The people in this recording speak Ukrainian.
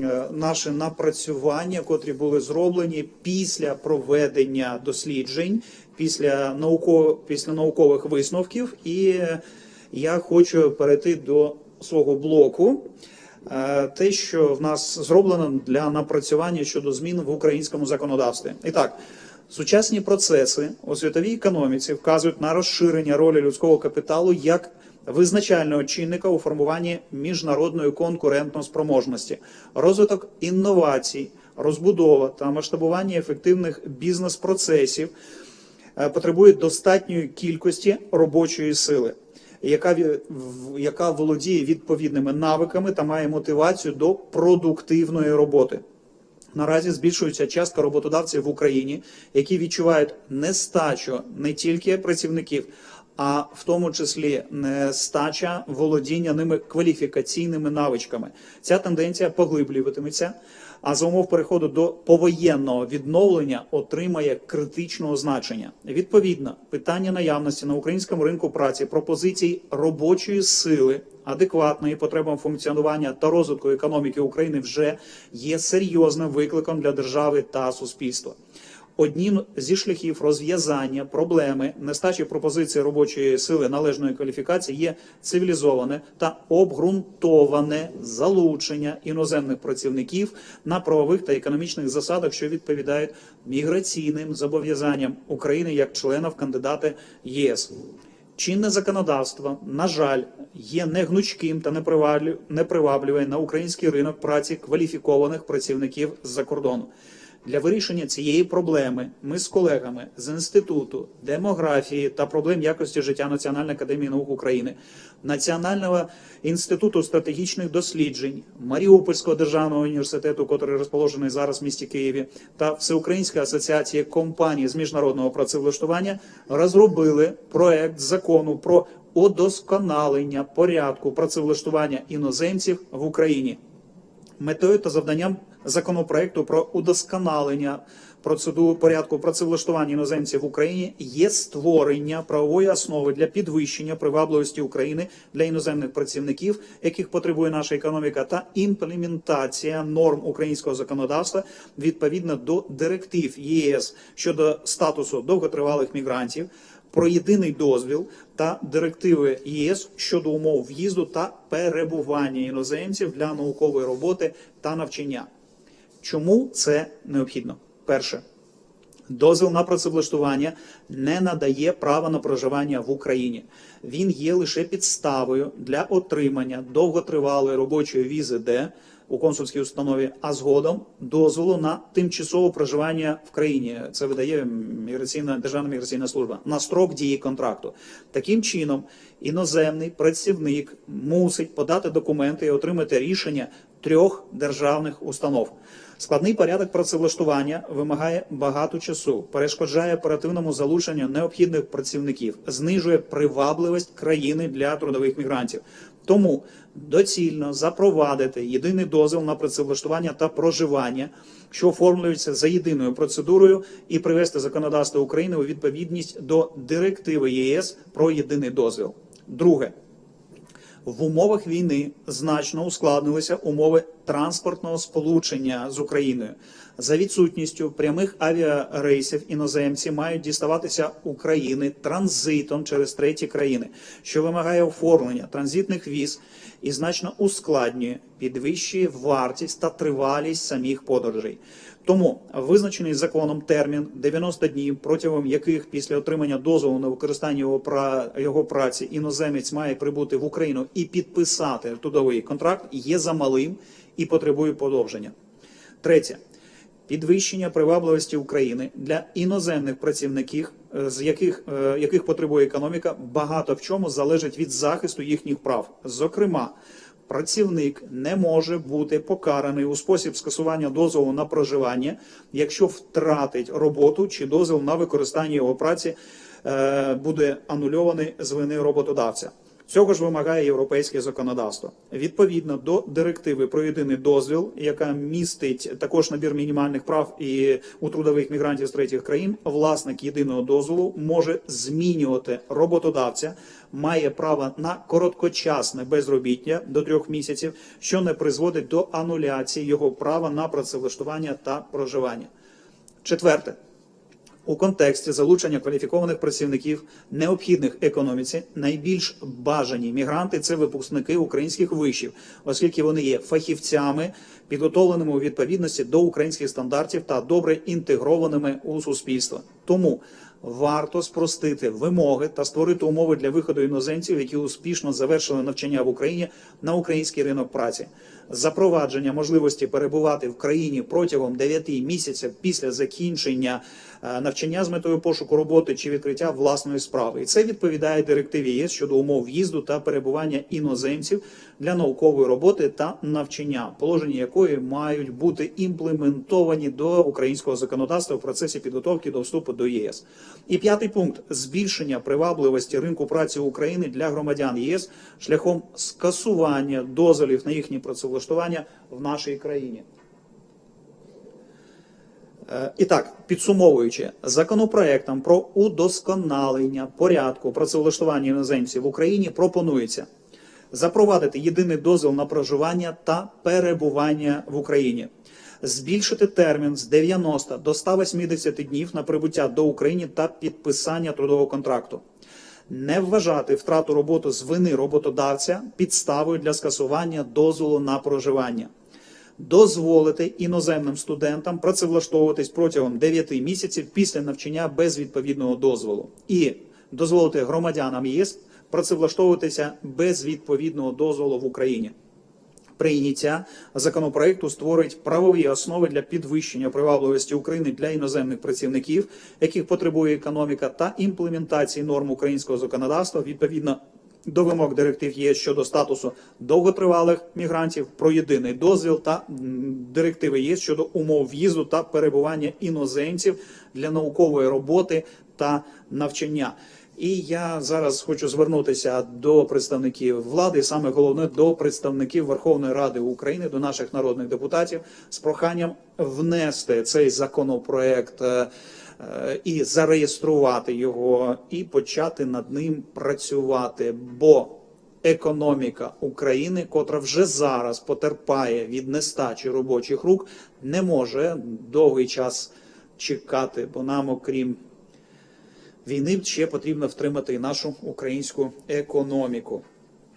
е, наші напрацювання, котрі були зроблені після проведення досліджень, після наукових, після наукових висновків. І я хочу перейти до свого блоку. Е, Те, що в нас зроблено для напрацювання щодо змін в українському законодавстві. І так, сучасні процеси у світовій економіці вказують на розширення ролі людського капіталу як визначального чинника у формуванні міжнародної конкурентноспроможності, розвиток інновацій, розбудова та масштабування ефективних бізнес-процесів е, потребує достатньої кількості робочої сили, яка, яка володіє відповідними навиками та має мотивацію до продуктивної роботи. Наразі збільшується частка роботодавців в Україні, які відчувають нестачу не тільки працівників, а в тому числі нестача володіння ними кваліфікаційними навичками. Ця тенденція поглиблюватиметься, а за умов переходу до повоєнного відновлення отримає критичного значення. Відповідно, питання наявності на українському ринку праці пропозицій робочої сили адекватної потребам функціонування та розвитку економіки України вже є серйозним викликом для держави та суспільства. Одним зі шляхів розв'язання проблеми нестачі пропозиції робочої сили належної кваліфікації є цивілізоване та обґрунтоване залучення іноземних працівників на правових та економічних засадах, що відповідають міграційним зобов'язанням України як членів кандидата ЄС. Чинне законодавство, на жаль, є негнучким та неприваблю- непривабливе на український ринок праці кваліфікованих працівників з-за кордону. Для вирішення цієї проблеми ми з колегами з інституту демографії та проблем якості життя Національної академії наук України, Національного інституту стратегічних досліджень, Маріупольського державного університету, який розположений зараз в місті Києві, та Всеукраїнської асоціації компаній з міжнародного працевлаштування розробили проект закону про удосконалення порядку працевлаштування іноземців в Україні. Метою та завданням законопроекту про удосконалення процедур порядку працевлаштування іноземців в Україні є створення правової основи для підвищення привабливості України для іноземних працівників, яких потребує наша економіка, та імплементація норм українського законодавства відповідно до директив ЄС щодо статусу довготривалих мігрантів про єдиний дозвіл та директиви ЄС щодо умов в'їзду та перебування іноземців для наукової роботи та навчання. Чому це необхідно? Перше, дозвіл на працевлаштування не надає права на проживання в Україні. Він є лише підставою для отримання довготривалої робочої візи, Д у консульській установі, а згодом дозволу на тимчасове проживання в країні. Це видає міграційна державна міграційна служба на строк дії контракту. Таким чином, іноземний працівник мусить подати документи і отримати рішення трьох державних установ. Складний порядок працевлаштування вимагає багато часу, перешкоджає оперативному залученню необхідних працівників, знижує привабливість країни для трудових мігрантів. Тому доцільно запровадити єдиний дозвіл на працевлаштування та проживання, що оформлюється за єдиною процедурою, і привести законодавство України у відповідність до директиви ЄС про єдиний дозвіл. Друге. В умовах війни значно ускладнилися умови транспортного сполучення з Україною. За відсутністю прямих авіарейсів іноземці мають діставатися України транзитом через треті країни, що вимагає оформлення транзитних віз і значно ускладнює, підвищує вартість та тривалість самих подорожей. Тому визначений законом термін 90 днів, протягом яких після отримання дозволу на використання його, пра- його праці іноземець має прибути в Україну і підписати трудовий контракт, є замалим і потребує подовження. Третє. Підвищення привабливості України для іноземних працівників, е, з яких, е, яких потребує економіка, багато в чому залежить від захисту їхніх прав. Зокрема, працівник не може бути покараний у спосіб скасування дозволу на проживання, якщо втратить роботу чи дозвіл на використання його праці е, буде анульований з вини роботодавця. Цього ж вимагає європейське законодавство. Відповідно до директиви про єдиний дозвіл, яка містить також набір мінімальних прав і у трудових мігрантів з третіх країн, власник єдиного дозволу може змінювати роботодавця, має право на короткочасне безробіття до трьох місяців, що не призводить до ануляції його права на працевлаштування та проживання. Четверте. У контексті залучення кваліфікованих працівників, необхідних економіці, найбільш бажані мігранти це випускники українських вишів, оскільки вони є фахівцями, підготовленими у відповідності до українських стандартів та добре інтегрованими у суспільство. Тому варто спростити вимоги та створити умови для виходу іноземців, які успішно завершили навчання в Україні на український ринок праці. Запровадження можливості перебувати в країні протягом 9 місяців після закінчення е, навчання з метою пошуку роботи чи відкриття власної справи. І це відповідає директиві ЄС щодо умов в'їзду та перебування іноземців для наукової роботи та навчання, положення якої мають бути імплементовані до українського законодавства в процесі підготовки до вступу до ЄС. І п'ятий пункт збільшення привабливості ринку праці України для громадян ЄС шляхом скасування дозволів на їхнє працевлаштування в нашій країні. Е, І так, підсумовуючи, законопроектом про удосконалення порядку працевлаштування іноземців в Україні пропонується запровадити єдиний дозвіл на проживання та перебування в Україні, збільшити термін з 90 до 180 днів на прибуття до України та підписання трудового контракту. Не вважати втрату роботи з вини роботодавця підставою для скасування дозволу на проживання дозволити іноземним студентам працевлаштовуватись протягом 9 місяців після навчання без відповідного дозволу, і дозволити громадянам ЄС працевлаштовуватися без відповідного дозволу в Україні. Прийняття законопроекту створить правові основи для підвищення привабливості України для іноземних працівників, яких потребує економіка, та імплементації норм українського законодавства відповідно до вимог директив ЄС щодо статусу довготривалих мігрантів про єдиний дозвіл та директиви ЄС щодо умов в'їзду та перебування іноземців для наукової роботи та навчання. І я зараз хочу звернутися до представників влади, саме головне до представників Верховної Ради України, до наших народних депутатів з проханням внести цей законопроект е, е, і зареєструвати його, і почати над ним працювати. Бо економіка України, котра вже зараз потерпає від нестачі робочих рук, не може довгий час чекати, бо нам, окрім війни ще потрібно втримати і нашу українську економіку.